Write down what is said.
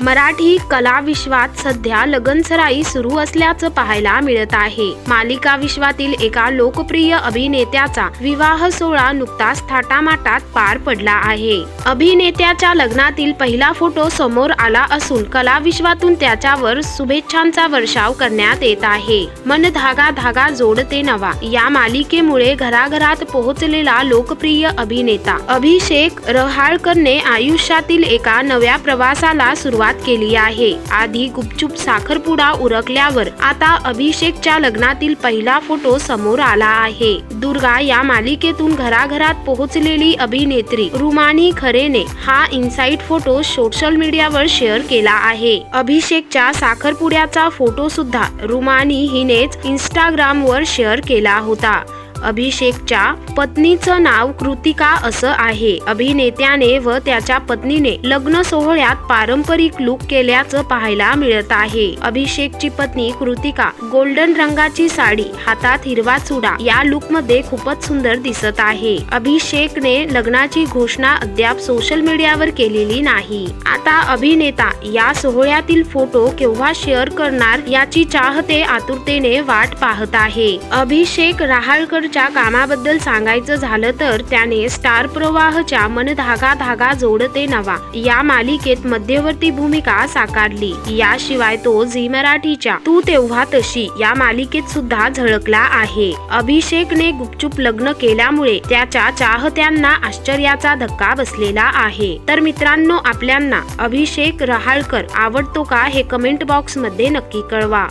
मराठी कला विश्वात सध्या लगनसराई सुरू असल्याचं पाहायला मिळत आहे. मालिका विश्वातील एका लोकप्रिय अभिनेत्याचा विवाह सोहळा नुकताच थाटामाटात पार पडला आहे. अभिनेत्याच्या लग्नातील पहिला फोटो समोर आला असून कला विश्वातून त्याच्यावर शुभेच्छांचा वर्षाव करण्यात येत आहे. मन धागा धागा जोडते नवा. या मालिकेमुळे घराघरात पोहोचलेला लोकप्रिय अभिनेता अभिषेक रहाळकरने आयुष्यातील एका नव्या प्रवासाला सुरुवात केली आहे. आधी गुपचूप साखरपुडा उरकल्यावर आता अभिषेकच्या लग्नातील पहिला फोटो समोर आला आहे. दुर्गा या मालिकेतून घराघरात पोहोचलेली अभिनेत्री रुमानी खरेने हा इनसाइट फोटो सोशल मीडियावर शेअर केला आहे. अभिषेकच्या साखरपुड्याचा फोटो सुद्धा रुमानी हिनेच इंस्टाग्रामवर शेअर केला होता. अभिषेकच्या पत्नीचं नाव कृतिका असं आहे. अभिनेत्याने व त्याच्या पत्नीने लग्न सोहळ्यात पारंपरिक लुक केल्याचं पाहायला मिळत आहे. अभिषेकची पत्नी कृतिका गोल्डन रंगाची साडी हातात हिरवा चुडा या लुकमध्ये खूपच सुंदर दिसत आहे. अभिषेकने लग्नाची घोषणा अद्याप सोशल मीडियावर केलेली नाही. आता अभिनेता या सोहळ्यातील फोटो केव्हा शेअर करणार याची चाहते आतुरतेने वाट पाहत आहे. अभिषेक रहाळकरच्या कामाबद्दल सांगायचं झालं तर त्याने स्टार प्रवाहच्या मन धागा धागा जोडते नवा. या मालिकेत मध्यवर्ती भूमिका साकारली. याशिवाय तो झी मराठीच्या तू तेव्हा तशी या मालिकेत सुद्धा झळकला आहे. अभिषेकने गुपचूप लग्न केल्यामुळे त्याच्या चाहत्यांना आश्चर्याचा धक्का बसलेला आहे. तर मित्रांनो आपल्यांना अभिषेक रहाळकर आवडतो का हे कमेंट बॉक्समध्ये नक्की कळवा.